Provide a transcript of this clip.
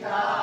আল্লাহ